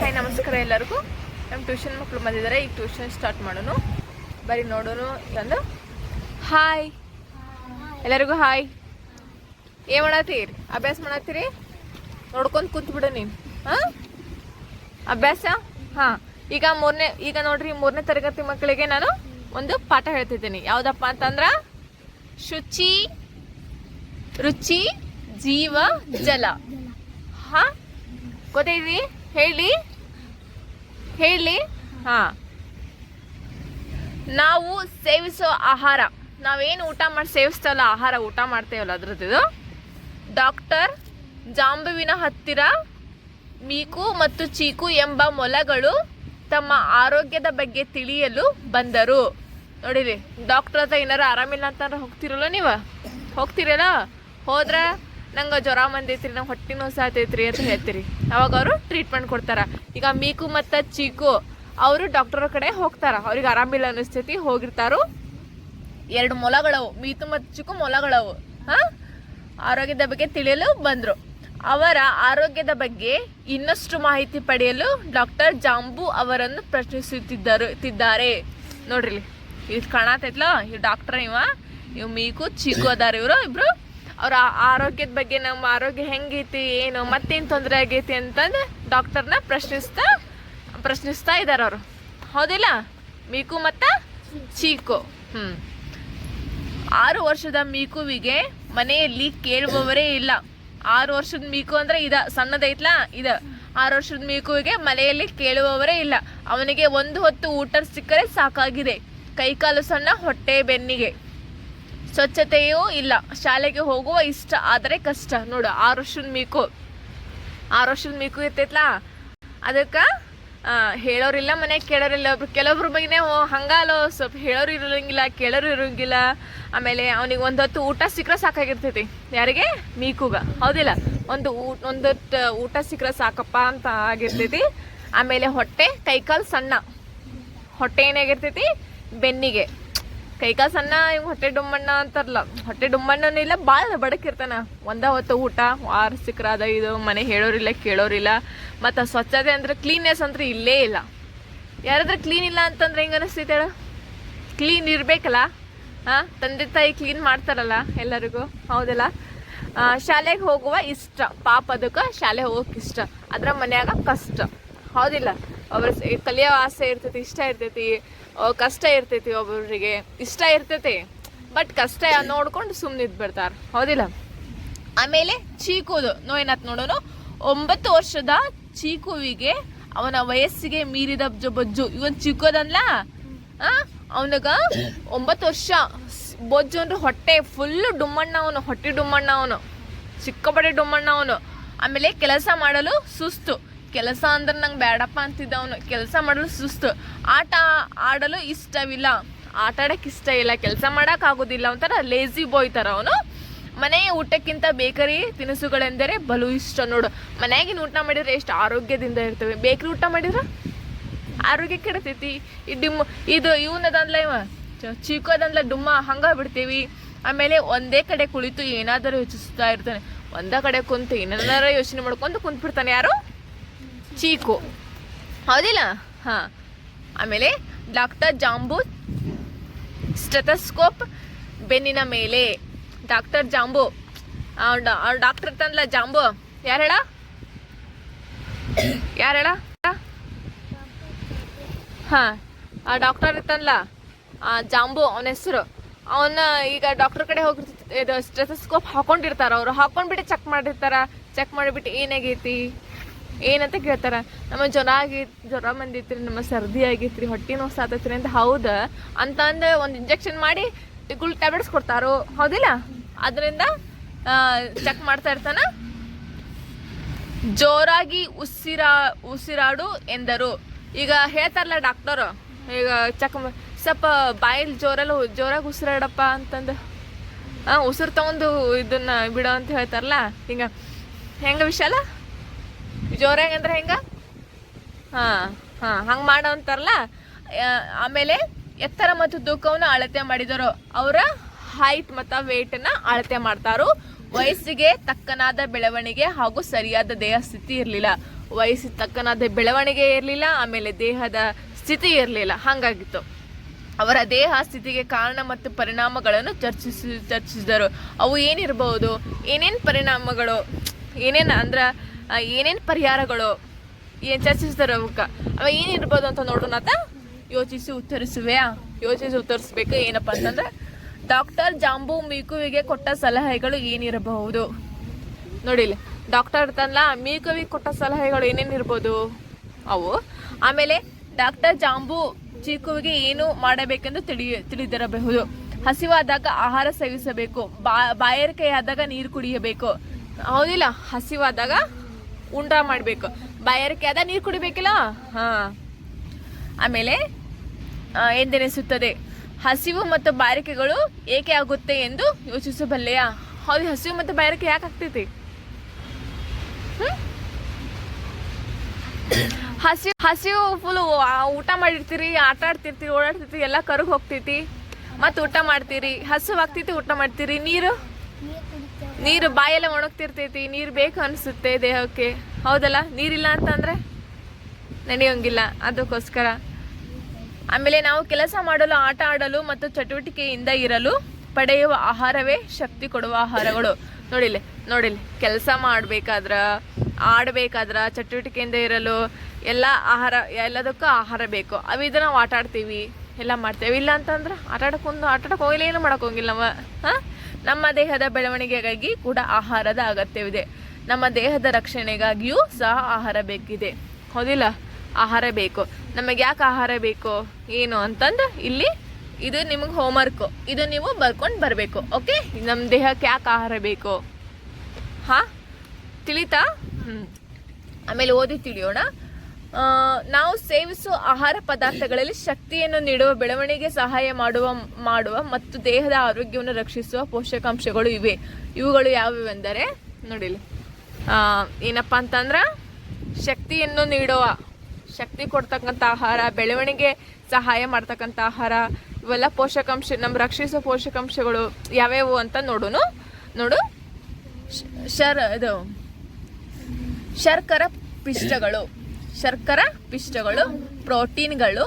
Hi ನಮಸ್ಕಾರ ಎಲ್ಲರಿಗೂ. ನಮ್ಮ ಟ್ಯೂಷನ್ ಮಕ್ಕಳು ಬಂದಿದ್ದಾರೆ. ಈಗ ಟ್ಯೂಷನ್ ಸ್ಟಾರ್ಟ್ ಮಾಡೋಣ. ಬರೀ ನೋಡೋನು ತಂದು ಹಾಯ್ ಎಲ್ಲರಿಗೂ ಹಾಯ್ ಏನು ಮಾಡತ್ತೀರಿ ಅಭ್ಯಾಸ ಮಾಡತ್ತೀರಿ ನೋಡ್ಕೊಂಡು ಕುಂತ್ಬಿಡು ಬಿಡು ನೀನು. ಹಾಂ? ಅಭ್ಯಾಸ? ಹಾಂ. ಈಗ ಮೂರನೇ, ಈಗ ನೋಡ್ರಿ ಮೂರನೇ ತರಗತಿ ಮಕ್ಕಳಿಗೆ ನಾನು ಒಂದು ಪಾಠ ಹೇಳ್ತಿದ್ದೀನಿ. ಯಾವುದಪ್ಪ ಅಂತಂದ್ರೆ, ಶುಚಿ, ರುಚಿ, ಜೀವ, ಜಲ. ಹಾ? ಗೊತ್ತೈತಿ? ಹೇಳಿ. ಹೇಳಿ. ಹಾ. ನಾವು ಸೇವಿಸೋ ಆಹಾರ. ನಾವೇನು ಊಟ ಮಾಡಿ ಸೇವಿಸ್ತಲ್ಲ ಆಹಾರ ಊಟ ಮಾಡ್ತೇವಲ್ಲ ಅದ್ರದ್ದು ಡಾಕ್ಟರ್ ಜಾಂಬುವಿನ ಹತ್ತಿರ ಮೀಕು ಮತ್ತು ಚೀಕು ಎಂಬ ಮೊಲಗಳು ತಮ್ಮ ಆರೋಗ್ಯದ ಬಗ್ಗೆ ತಿಳಿಯಲು ಬಂದರು. ನೋಡಿರಿ ಡಾಕ್ಟರ್ ಹತ್ರ ಏನಾರು ಆರಾಮಿಲ್ಲ ಅಂತಂದ್ರೆ ಹೋಗ್ತಿರಲ್ಲ ನೀವು? ಹೋಗ್ತಿರಲ್ಲ? ಹೋದ್ರೆ ನಂಗೆ ಜ್ವರ ಬಂದೈತ್ರಿ, ನಂಗೆ ಹೊಟ್ಟೆ ನೋವು ರೀ ಅಂತ ಹೇಳ್ತೀರಿ. ಅವಾಗ ಅವರು ಟ್ರೀಟ್ಮೆಂಟ್ ಕೊಡ್ತಾರ. ಈಗ ಮೀಕು ಮತ್ತು ಚೀಕು, ಅವರು ಡಾಕ್ಟರ್ ಕಡೆ ಹೋಗ್ತಾರ. ಅವ್ರಿಗೆ ಆರಾಮಿಲ್ಲ ಅನಿಸ್ತೈತಿ ಹೋಗಿರ್ತಾರು. ಎರಡು ಮೊಲಗಳವು, ಮೀತು ಮತ್ತು ಚಿಕ್ಕು ಮೊಲಗಳವು, ಹಾಂ? ಆರೋಗ್ಯದ ಬಗ್ಗೆ ತಿಳಿಯಲು ಬಂದರು. ಅವರ ಆರೋಗ್ಯದ ಬಗ್ಗೆ ಇನ್ನಷ್ಟು ಮಾಹಿತಿ ಪಡೆಯಲು ಡಾಕ್ಟರ್ ಜಾಂಬು ಅವರನ್ನು ಪ್ರಶ್ನಿಸುತ್ತಿದ್ದರು ತಿದ್ದಾರೆ ನೋಡ್ರಿ. ಇದು ಕಾಣತೈತ್ಲ? ಈ ಡಾಕ್ಟರ್ ಇವ, ಇವ್ ಮೀಕು ಚಿಕ್ಕು ಅದಾರ ಇವರು, ಇಬ್ರು. ಅವ್ರ ಆರೋಗ್ಯದ ಬಗ್ಗೆ ನಮ್ಮ ಆರೋಗ್ಯ ಹೆಂಗೈತಿ, ಏನು, ಮತ್ತೇನು ತೊಂದರೆ ಆಗೈತಿ ಅಂತಂದು ಡಾಕ್ಟರ್ನ ಪ್ರಶ್ನಿಸ್ತಾ ಪ್ರಶ್ನಿಸ್ತಾ ಇದ್ದಾರೆ ಅವರು. ಹೌದಿಲ್ಲ? ಮೀಕು ಮತ್ತು ಚೀಕು. ಹ್ಞೂ ಆರು ವರ್ಷದ ಮೀಕುವಿಗೆ ಮನೆಯಲ್ಲಿ ಕೇಳುವವರೇ ಇಲ್ಲ. ಆರು ವರ್ಷದ ಮೀಕು ಅಂದ್ರೆ ಇದ, ಸಣ್ಣದೈತ್ಲಾ? ಇದ. ಆರು ವರ್ಷದ ಮೀಕುವಿಗೆ ಮನೆಯಲ್ಲಿ ಕೇಳುವವರೇ ಇಲ್ಲ. ಅವನಿಗೆ ಒಂದು ಹೊತ್ತು ಊಟ ಸಿಕ್ಕರೆ ಸಾಕಾಗಿದೆ. ಕೈಕಾಲು ಸಣ್ಣ ಹೊಟ್ಟೆ ಬೆನ್ನಿಗೆ. ಸ್ವಚ್ಛತೆಯೂ ಇಲ್ಲ. ಶಾಲೆಗೆ ಹೋಗುವ ಇಷ್ಟ ಆದರೆ ಕಷ್ಟ. ನೋಡು, ಆರು ವರ್ಷದ ಮೀಕು. ಆರು ವರ್ಷದ ಮೀಕು ಇರ್ತೈತ್ಲಾ? ಅದಕ್ಕೆ ಹೇಳೋರಿಲ್ಲ ಮನೆ, ಕೇಳೋರಿಲ್ಲ ಒಬ್ರು. ಕೆಲವೊಬ್ರ ಬಗ್ಗೆ ಹಂಗಾಲೋ, ಸ್ವಲ್ಪ ಹೇಳೋರು ಇರೋಂಗಿಲ್ಲ, ಕೇಳೋರು ಇರೋಂಗಿಲ್ಲ. ಆಮೇಲೆ ಅವನಿಗೆ ಒಂದು ಹೊತ್ತು ಊಟ ಸಿಕ್ಕರೆ ಸಾಕಾಗಿರ್ತೈತಿ. ಯಾರಿಗೆ? ಮೀಕುಗ. ಹೌದಿಲ್ಲ? ಒಂದು ಒಂದೊತ್ತು ಊಟ ಸಿಕ್ಕರೆ ಸಾಕಪ್ಪ ಅಂತ ಆಗಿರ್ತೈತಿ. ಆಮೇಲೆ ಹೊಟ್ಟೆ, ಕೈಕಾಲು ಸಣ್ಣ. ಹೊಟ್ಟೆ ಏನಾಗಿರ್ತೈತಿ? ಬೆನ್ನಿಗೆ. ಕೈಕಾಲು ಸಣ್ಣ ಇವ್ ಹೊಟ್ಟೆ ಡುಮ್ಮಣ್ಣ ಅಂತಾರಲ್ಲ. ಹೊಟ್ಟೆ ಡುಮ್ಮಣ್ಣನೂ ಇಲ್ಲ ಭಾಳ ಬಡಕಿರ್ತಾನ ಒಂದ ಹೊತ್ತು ಊಟ, ವಾರ ಸಿಕ್ಕರಾದ ಇದು, ಮನೆ ಹೇಳೋರಿಲ್ಲ, ಕೇಳೋರಿಲ್ಲ. ಮತ್ತು ಸ್ವಚ್ಛತೆ ಅಂದ್ರೆ ಕ್ಲೀನ್ನೆಸ್ ಅಂದ್ರೆ ಇಲ್ಲೇ ಇಲ್ಲ. ಯಾರಾದ್ರೂ ಕ್ಲೀನ್ ಇಲ್ಲ ಅಂತಂದ್ರೆ ಹೆಂಗೆ ಅನಿಸ್ತೈತೆ ಕ್ಲೀನ್ ಇರಬೇಕಲ್ಲ? ಹಾಂ, ತಂದೆ ತಾಯಿ ಕ್ಲೀನ್ ಮಾಡ್ತಾರಲ್ಲ ಎಲ್ಲರಿಗೂ? ಹೌದಲ್ಲ? ಶಾಲೆಗೆ ಹೋಗುವ ಇಷ್ಟ. ಪಾಪ ಅದಕ್ಕೆ ಶಾಲೆ ಹೋಗೋಕೆ ಇಷ್ಟ. ಅದ್ರ ಮನ್ಯಾಗ ಕಷ್ಟ. ಹೌದಿಲ್ಲ? ಒಬ್ಬರ ಕಲಿಯೋ ಆಸೆ ಇರ್ತೈತಿ, ಇಷ್ಟ ಇರ್ತೈತಿ ಕಷ್ಟ ಇರ್ತೈತಿ ಒಬ್ಬೊಬ್ರಿಗೆ. ಇಷ್ಟ ಇರ್ತೈತಿ, ಬಟ್ ಕಷ್ಟ ನೋಡ್ಕೊಂಡು ಸುಮ್ಮನೆ ಬಿಡ್ತಾರೆ ಹೌದಿಲ್ಲ? ಆಮೇಲೆ ಚೀಕುದು. ನೋವೇನಾತ್ ನೋಡೋನು? ಒಂಬತ್ತು ವರ್ಷದ ಚೀಕುವಿಗೆ ಅವನ ವಯಸ್ಸಿಗೆ ಮೀರಿದ ಬೊಜ್ಜು. ಇವನ್ ಚಿಕ್ಕೋದನ್ಲ ಅವನಗ ಒಂಬತ್ತು ವರ್ಷ. ಬೊಜ್ಜು ಅಂದ್ರೆ ಹೊಟ್ಟೆ ಫುಲ್ ಡುಮ್ಮಣ್ಣ ಅವನು, ಹೊಟ್ಟೆ ಡುಮ್ಮಣ್ಣ ಅವನು. ಸಿಕ್ಕಾಪಟ್ಟೆ ಡುಮ್ಮಣ್ಣ ಅವನು. ಆಮೇಲೆ ಕೆಲಸ ಮಾಡಲು ಸುಸ್ತು. ಕೆಲಸ ಅಂದ್ರೆ ನಂಗೆ ಬೇಡಪ್ಪ ಅಂತಿದ್ದ ಅವನು ಕೆಲಸ ಮಾಡಲು ಸುಸ್ತು. ಆಟ ಆಡಲು ಇಷ್ಟವಿಲ್ಲ. ಆಟ ಆಡಕ್ಕೆ ಇಷ್ಟ ಇಲ್ಲ. ಕೆಲಸ ಮಾಡೋಕ್ಕಾಗೋದಿಲ್ಲ ಒಂಥರ ಲೇಜಿ ಬಾಯ್ ಥರ ಅವನು. ಮನೆಯ ಊಟಕ್ಕಿಂತ ಬೇಕರಿ ತಿನಿಸುಗಳೆಂದರೆ ಬಲು ಇಷ್ಟ ನೋಡು. ಮನೆಯಾಗಿನ ಊಟ ಮಾಡಿದರೆ ಎಷ್ಟು ಆರೋಗ್ಯದಿಂದ ಇರ್ತವೆ. ಬೇಕರಿ ಊಟ ಮಾಡಿದ್ರೆ ಆರೋಗ್ಯ ಕೆಡತೈತಿ. ಈ ಡಿಮ್, ಇದು ಇವನದಂದ್ಲ ಇವ ಚೀಕೋದಂದ್ಲ ಡುಮ್ಮ ಹಂಗ ಬಿಡ್ತೀವಿ. ಆಮೇಲೆ ಒಂದೇ ಕಡೆ ಕುಳಿತು ಏನಾದರೂ ಯೋಚಿಸ್ತಾ ಇರ್ತಾನೆ. ಒಂದೇ ಕಡೆ ಕುಂತು ಏನಾದರೂ ಯೋಚನೆ ಮಾಡ್ಕೊಂಡು ಕುಂತ್ಬಿಡ್ತಾನೆ ಯಾರು? ಚೀಕು. ಹೌದಿಲ್ಲ? ಹಾ. ಆಮೇಲೆ ಡಾಕ್ಟರ್ ಜಾಂಬೂ ಸ್ಟೆಥಸ್ಕೋಪ್ ಬೆನ್ನಿನ ಮೇಲೆ. ಡಾಕ್ಟರ್ ಜಾಂಬು ಡಾಕ್ಟರ್ ತಂದ್ಲ ಜಾಂಬು. ಯಾರು ಹೇಳ? ಯಾರು ಹೇಳ? ಹಾ. ಆ, ಡಾಕ್ಟರ್ ಇತ್ತಲ್ಲ ಆ, ಜಾಂಬು ಅವನ ಹೆಸರು. ಅವನ ಈಗ ಡಾಕ್ಟರ್ ಕಡೆ ಹೋಗಿ ಇದು ಹಾಕೊಂಡಿರ್ತಾರ ಅವರು. ಹಾಕೊಂಡ್ಬಿಟ್ಟು ಚೆಕ್ ಮಾಡಿರ್ತಾರ. ಚೆಕ್ ಮಾಡಿಬಿಟ್ಟು ಏನಾಗೈತಿ? ಏನಂತ ಕೇಳ್ತಾರೆ? ನಮ್ಮ ಜ್ವರ ಆಗಿ, ಜ್ವರ ಬಂದಿತ್ರಿ, ನಮ್ಮ ಸರ್ದಿ ಆಗೈತ್ರಿ, ಹೊಟ್ಟೆ ನೋವು ಸಾತೈತ್ರಿ ಅಂತ ಹೌದ? ಅಂತ ಅಂದು ಒಂದು ಇಂಜೆಕ್ಷನ್ ಮಾಡಿ ಗುಳ್ ಟ್ಯಾಬ್ಲೆಟ್ಸ್ ಕೊಡ್ತಾರೋ? ಹೌದಿಲ್ಲ? ಅದರಿಂದ ಚೆಕ್ ಮಾಡ್ತಾ ಇರ್ತಾನ. ಜೋರಾಗಿ ಉಸಿರಾ, ಉಸಿರಾಡು ಎಂದರು. ಈಗ ಹೇಳ್ತಾರಲ್ಲ ಡಾಕ್ಟರು ಈಗ ಚೆಕ್ ಸ್ವಲ್ಪ ಬಾಯಲ್ಲಿ ಜೋರಲ್ಲಿ, ಜೋರಾಗಿ ಉಸಿರಾಡಪ್ಪ ಅಂತಂದು. ಹಾಂ ಉಸಿರು ತಗೊಂಡು ಇದನ್ನ ಬಿಡೋ ಅಂತ ಹೇಳ್ತಾರಲ್ಲ? ಹಿಂಗ ಹೆಂಗ ವಿಶಾಲ? ಜೋರಾಗಿ ಅಂದ್ರೆ ಹೆಂಗ? ಹಾಂ ಹಾಂ, ಹಂಗೆ ಮಾಡೋ ಅಂತಾರಲ್ಲ ಆಮೇಲೆ ಎತ್ತರ ಮತ್ತು ತೂಕವನ್ನು ಅಳತೆ ಮಾಡಿದರು ಅವರ ಹೈಟ್ ಮತ್ತು ವೇಟನ್ನ ಅಳತೆ ಮಾಡ್ತಾರು, ವಯಸ್ಸಿಗೆ ತಕ್ಕನಾದ ಬೆಳವಣಿಗೆ ಹಾಗೂ ಸರಿಯಾದ ದೇಹ ಸ್ಥಿತಿ ಇರಲಿಲ್ಲ. ವಯಸ್ಸಿಗೆ ತಕ್ಕನಾದ ಬೆಳವಣಿಗೆ ಇರಲಿಲ್ಲ, ಆಮೇಲೆ ದೇಹದ ಸ್ಥಿತಿ ಇರಲಿಲ್ಲ. ಹಾಗಾಗಿತ್ತು. ಅವರ ದೇಹ ಸ್ಥಿತಿಗೆ ಕಾರಣ ಮತ್ತು ಪರಿಣಾಮಗಳನ್ನು ಚರ್ಚಿಸಿ, ಚರ್ಚಿಸಿದರು. ಅವು ಏನಿರಬಹುದು ಏನೇನು ಪರಿಣಾಮಗಳು? ಏನೇನು ಅಂದ್ರೆ ಏನೇನು ಪರಿಹಾರಗಳು ಏನು ಚರ್ಚಿಸಿದರು ಅವಕ್ಕೆ ಅವ ಏನಿರ್ಬೋದು ಅಂತ ನೋಡೋಣ ಅಂತ ಯೋಚಿಸಿ ಉತ್ತರಿಸುವೆ. ಯೋಚಿಸಿ ಉತ್ತರಿಸ್ಬೇಕು. ಏನಪ್ಪ ಅಂತಂದ್ರೆ, ಡಾಕ್ಟರ್ ಜಾಂಬು ಮೀಕುವಿಗೆ ಕೊಟ್ಟ ಸಲಹೆಗಳು ಏನಿರಬಹುದು? ನೋಡಿಲಿ ಡಾಕ್ಟರ್ ತನ್ನ ಮೀಕುವಿಗೆ ಕೊಟ್ಟ ಸಲಹೆಗಳು ಏನೇನಿರ್ಬೋದು ಅವು. ಆಮೇಲೆ, ಡಾಕ್ಟರ್ ಜಾಂಬು ಚೀಕುವಿಗೆ ಏನು ಮಾಡಬೇಕೆಂದು ತಿಳಿ ತಿಳಿದಿರಬಹುದು. ಹಸಿವಾದಾಗ ಆಹಾರ ಸೇವಿಸಬೇಕು. ಬಾ, ಬಾಯಾರಿಕೆಯಾದಾಗ ನೀರು ಕುಡಿಯಬೇಕು. ಹೌದಿಲ್ಲ, ಹಸಿವಾದಾಗ ಉಂಡ ಮಾಡಬೇಕು. ಬಾಯಾರಿಕೆ ಅದ, ನೀರು ಕುಡಿಬೇಕಿಲ್ಲ? ಹಾಂ. ಆಮೇಲೆ ಎಂದೆನಿಸುತ್ತದೆ? ಹಸಿವು ಮತ್ತು ಬಾರಿಕೆಗಳು ಏಕೆ ಆಗುತ್ತೆ ಎಂದು ಯೋಚಿಸಬಲ್ಲೆಯಾ? ಹೌದು, ಹಸಿವು ಮತ್ತು ಬಾಯಾರಿಕೆ ಯಾಕೆ ಆಗ್ತೈತಿ? ಹಸಿವು ಹಸಿವು ಫುಲ್ ಊಟ ಮಾಡಿರ್ತೀರಿ, ಆಟ ಆಡ್ತಿರ್ತೀರಿ, ಓಡಾಡ್ತಿರ್ತೀರಿ, ಎಲ್ಲ ಕರಗ್ ಹೋಗ್ತೈತಿ. ಮತ್ತೆ ಊಟ ಮಾಡ್ತೀರಿ ಹಸಿವು ಆಗ್ತೈತಿ ಊಟ ಮಾಡ್ತೀರಿ, ನೀರು? ನೀರು ಬಾಯೆಲ್ಲ ಒಣಗ್ತಿರ್ತೈತಿ, ನೀರು ಬೇಕು ಅನಿಸುತ್ತೆ ದೇಹಕ್ಕೆ. ಹೌದಲ್ಲ? ನೀರಿಲ್ಲ ಅಂತಂದರೆ ನಡೆಯೋಂಗಿಲ್ಲ ಅದಕ್ಕೋಸ್ಕರ. ಆಮೇಲೆ ನಾವು ಕೆಲಸ ಮಾಡಲು, ಆಟ ಆಡಲು ಮತ್ತು ಚಟುವಟಿಕೆಯಿಂದ ಇರಲು ಪಡೆಯುವ ಆಹಾರವೇ ಶಕ್ತಿ ಕೊಡುವ ಆಹಾರಗಳು. ನೋಡಿಲಿ ನೋಡಿಲಿ ಕೆಲಸ ಮಾಡಬೇಕಾದ್ರ, ಆಡಬೇಕಾದ್ರ, ಚಟುವಟಿಕೆಯಿಂದ ಇರಲು ಎಲ್ಲ ಆಹಾರ, ಎಲ್ಲದಕ್ಕೂ ಆಹಾರ ಬೇಕು. ಅವು ನಾವು ಆಟ ಆಡ್ತೀವಿ ಎಲ್ಲ ಮಾಡ್ತೇವೆ. ಇಲ್ಲ ಅಂತಂದ್ರೆ ಆಟ ಆಡಕ್ಕೊಂದು ಆಟ ಆಡಕ್ಕೆ ಹೋಗಿಲ್ಲ, ಏನು ಮಾಡೋಕ್ಕೋಗಿಲ್ಲ ನಾವು ಹಾಂ? ನಮ್ಮ ದೇಹದ ಬೆಳವಣಿಗೆಗಾಗಿ ಕೂಡ ಆಹಾರದ ಅಗತ್ಯವಿದೆ. ನಮ್ಮ ದೇಹದ ರಕ್ಷಣೆಗಾಗಿಯೂ ಸಹ ಆಹಾರ ಬೇಕಿದೆ. ಹೌದಿಲ್ಲ? ಆಹಾರ ಬೇಕು. ನಮಗೆ ಯಾಕೆ ಆಹಾರ ಬೇಕು? ಏನು ಅಂತಂದ್ರೆ ಇಲ್ಲಿ ಇದು ನಿಮಗೆ ಹೋಮ್ವರ್ಕು ಇದು ನೀವು ಬರ್ಕೊಂಡು ಬರಬೇಕು. ಓಕೆ ನಮ್ಮ ದೇಹಕ್ಕೆ ಯಾಕೆ ಆಹಾರ ಬೇಕು? ಹಾಂ? ತಿಳಿತಾ? ಆಮೇಲೆ ಓದಿ ತಿಳಿಯೋಣ. ನಾವು ಸೇವಿಸುವ ಆಹಾರ ಪದಾರ್ಥಗಳಲ್ಲಿ ಶಕ್ತಿಯನ್ನು ನೀಡುವ, ಬೆಳವಣಿಗೆ ಸಹಾಯ ಮಾಡುವ ಮಾಡುವ ಮತ್ತು ದೇಹದ ಆರೋಗ್ಯವನ್ನು ರಕ್ಷಿಸುವ ಪೋಷಕಾಂಶಗಳು ಇವೆ. ಇವುಗಳು ಯಾವುವೆಂದರೆ, ನೋಡಿಲಿ. ಏನಪ್ಪ ಅಂತಂದ್ರೆ, ಶಕ್ತಿಯನ್ನು ನೀಡುವ, ಶಕ್ತಿ ಕೊಡ್ತಕ್ಕಂಥ ಆಹಾರ, ಬೆಳವಣಿಗೆ ಸಹಾಯ ಮಾಡ್ತಕ್ಕಂಥ ಆಹಾರ, ಇವೆಲ್ಲ ಪೋಷಕಾಂಶ ನಮ್ಮ ರಕ್ಷಿಸುವ ಪೋಷಕಾಂಶಗಳು ಯಾವ್ಯಾವು ಅಂತ ನೋಡೋನು. ನೋಡು. ಶರ್, ಇದು, ಶರ್ಕರ ಪಿಷ್ಟಗಳು. ಶರ್ಕರ, ಪಿಷ್ಟಗಳು, ಪ್ರೋಟೀನ್ಗಳು,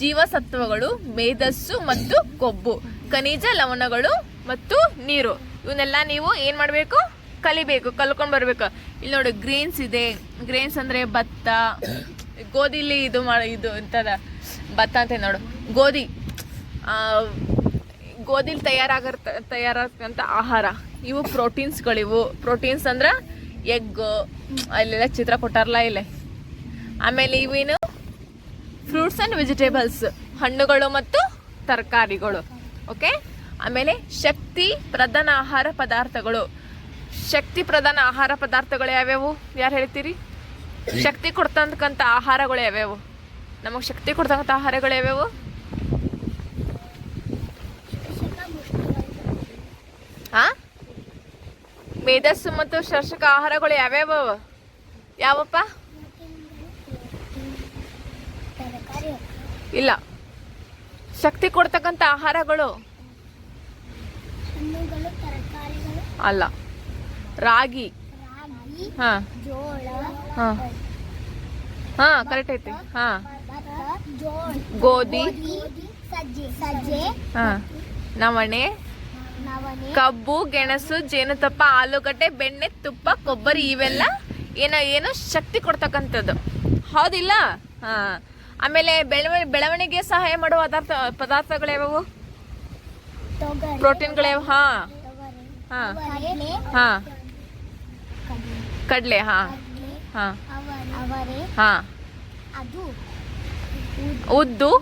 ಜೀವಸತ್ವಗಳು, ಮೇಧಸ್ಸು ಮತ್ತು ಕೊಬ್ಬು, ಖನಿಜ ಲವಣಗಳು ಮತ್ತು ನೀರು. ಇವನ್ನೆಲ್ಲ ನೀವು ಏನು ಮಾಡಬೇಕು? ಕಲಿಬೇಕು, ಕಲ್ಕೊಂಡು ಬರಬೇಕು. ಇಲ್ಲಿ ನೋಡಿ, ಗ್ರೀನ್ಸ್ ಇದೆ. ಗ್ರೇನ್ಸ್ ಅಂದರೆ ಭತ್ತ. ಗೋಧಿಲಿ ಇದು ಮಾಡಿ ಇದು ಅಂತದ ಭತ್ತ ಅಂತ ನೋಡು. ಗೋಧಿ. ಗೋಧಿಲಿ ತಯಾರಾಗ ತಯಾರಾಗಂಥ ಆಹಾರ. ಇವು ಪ್ರೋಟೀನ್ಸ್ಗಳಿವು. ಪ್ರೋಟೀನ್ಸ್ ಅಂದ್ರೆ ಎಗ್ ಅಲ್ಲೆಲ್ಲ ಚಿತ್ರ ಕೊಟ್ಟಾರಲ್ಲ ಇಲ್ಲೇ. ಆಮೇಲೆ ಇವೇನು? ಫ್ರೂಟ್ಸ್ ಆ್ಯಂಡ್ ವೆಜಿಟೇಬಲ್ಸ್ ಹಣ್ಣುಗಳು ಮತ್ತು ತರಕಾರಿಗಳು ಓಕೆ ಆಮೇಲೆ ಶಕ್ತಿ ಪ್ರಧಾನ ಆಹಾರ ಪದಾರ್ಥಗಳು. ಶಕ್ತಿ ಪ್ರಧಾನ ಆಹಾರ ಪದಾರ್ಥಗಳು ಯಾವ್ಯಾವು? ಯಾರು ಹೇಳ್ತೀರಿ? ಶಕ್ತಿ ಕೊಡ್ತಕ್ಕಂಥ ಆಹಾರಗಳು ಯಾವ್ಯಾವು? ನಮಗೆ ಶಕ್ತಿ ಕೊಡ್ತಕ್ಕಂಥ ಆಹಾರಗಳು ಯಾವ್ಯಾವು? ಹಾ ಮೇಧಸ್ಸು ಮತ್ತು ಶರ್ಷಕ ಆಹಾರಗಳು ಯಾವ್ಯಾವ? ಯಾವಪ್ಪ? ಇಲ್ಲ. ಶಕ್ತಿ ಕೊಡ್ತಕ್ಕಂಥ ಆಹಾರಗಳು ಅಲ್ಲ. ರಾಗಿ. ಹಾ. ಹಾ. ಹಾ ಕರೆಕ್ಟ್ ಐತಿ. ಹಾ. ಗೋಧಿ. ಹಾ. ನವಣೆ. ಕಬ್ಬು ಗೆಣಸು ಜೇನುತುಪ್ಪ ಆಲೂಗಡ್ಡೆ ಬೆಣ್ಣೆ ತುಪ್ಪ ಕೊಬ್ಬರಿ ಇವೆಲ್ಲ ಏನೋ ಏನೋ ಶಕ್ತಿ ಕೊಡ್ತಕ್ಕಂಥದ್ದು. ಹೌದಿಲ್ಲ? ಹಾ. ಆಮೇಲೆ ಬೆಳವ, ಬೆಳವಣಿಗೆ ಸಹಾಯ ಮಾಡುವ ಪದಾರ್ಥ ಪದಾರ್ಥಗಳು ಯಾವ್ಯಾವು ಪ್ರೋಟೀನ್ಗಳು ಯಾವ ಹಾ. ಹಾ. ಹಾ. ಕಡಲೆ, ಹಾ. ಹಾ. ಹಾ. ಉದ್ದು?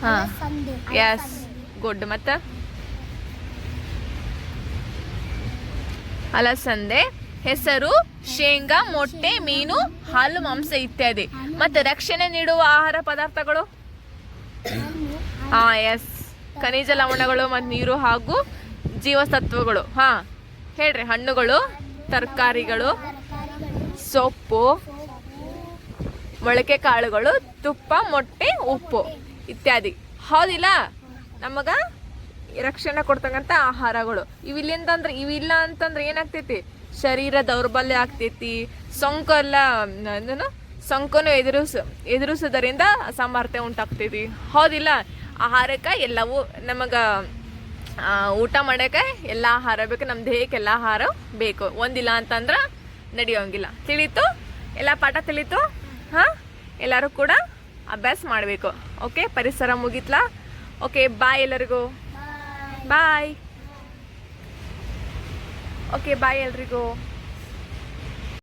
ಹಾ. ಸಂದೆ ಎಸ್ ಗುಡ್ ಮತ್ತ? ಅಲಸಂದೆ. ಹೆಸರು ಶೇಂಗಾ, ಮೊಟ್ಟೆ, ಮೀನು, ಹಾಲು, ಮಾಂಸ ಇತ್ಯಾದಿ. ಮತ್ತೆ ರಕ್ಷಣೆ ನೀಡುವ ಆಹಾರ ಪದಾರ್ಥಗಳು? ಹಾ ಎಸ್ ಖನಿಜ ಲವಣಗಳು ಮತ್ತು ನೀರು ಹಾಗೂ ಜೀವಸತ್ವಗಳು. ಹಾ, ಹೇಳ್ರಿ. ಹಣ್ಣುಗಳು, ತರಕಾರಿಗಳು, ಸೊಪ್ಪು, ಮೊಳಕೆ ಕಾಳುಗಳು, ತುಪ್ಪ, ಮೊಟ್ಟೆ, ಉಪ್ಪು ಇತ್ಯಾದಿ. ಹೌದಿಲ್ಲ? ನಮಗ ರಕ್ಷಣೆ ಕೊಡ್ತಕ್ಕಂಥ ಆಹಾರಗಳು. ಇವಿಲ್ಲಿಂದ ಅಂದ್ರೆ, ಇವಿಲ್ಲ ಅಂತಂದ್ರೆ ಏನಾಗ್ತೈತಿ? ಶರೀರ ದೌರ್ಬಲ್ಯ ಆಗ್ತೈತಿ. ಸೋಂಕು ಎಲ್ಲ ಏನು ಸೋಂಕನ್ನು ಎದುರಿಸ ಎದುರಿಸೋದರಿಂದ ಸಾಮರ್ಥ್ಯ ಉಂಟಾಗ್ತೈತಿ. ಹೌದಿಲ್ಲ ಆಹಾರಕ್ಕೆ ಎಲ್ಲವೂ ನಮಗೆ ಊಟ ಮಾಡೋಕೆ ಎಲ್ಲ ಆಹಾರ ಬೇಕು ನಮ್ಮ ದೇಹಕ್ಕೆ ಎಲ್ಲ ಆಹಾರ ಬೇಕು. ಒಂದಿಲ್ಲ ಅಂತಂದ್ರೆ ನಡೆಯೋಂಗಿಲ್ಲ. ತಿಳಿತು? ಎಲ್ಲ ಪಾಠ ತಿಳಿತು? ಹಾಂ? ಎಲ್ಲರೂ ಕೂಡ ಅಭ್ಯಾಸ ಮಾಡಬೇಕು. ಓಕೆ ಪರಿಸರ ಮುಗಿತ್ಲಾ? ಓಕೆ ಬಾಯ್ ಎಲ್ಲರಿಗೂ. ಬಾಯ್ ಓಕೆ ಬಾಯ್ ಎಲ್ರಿಗೂ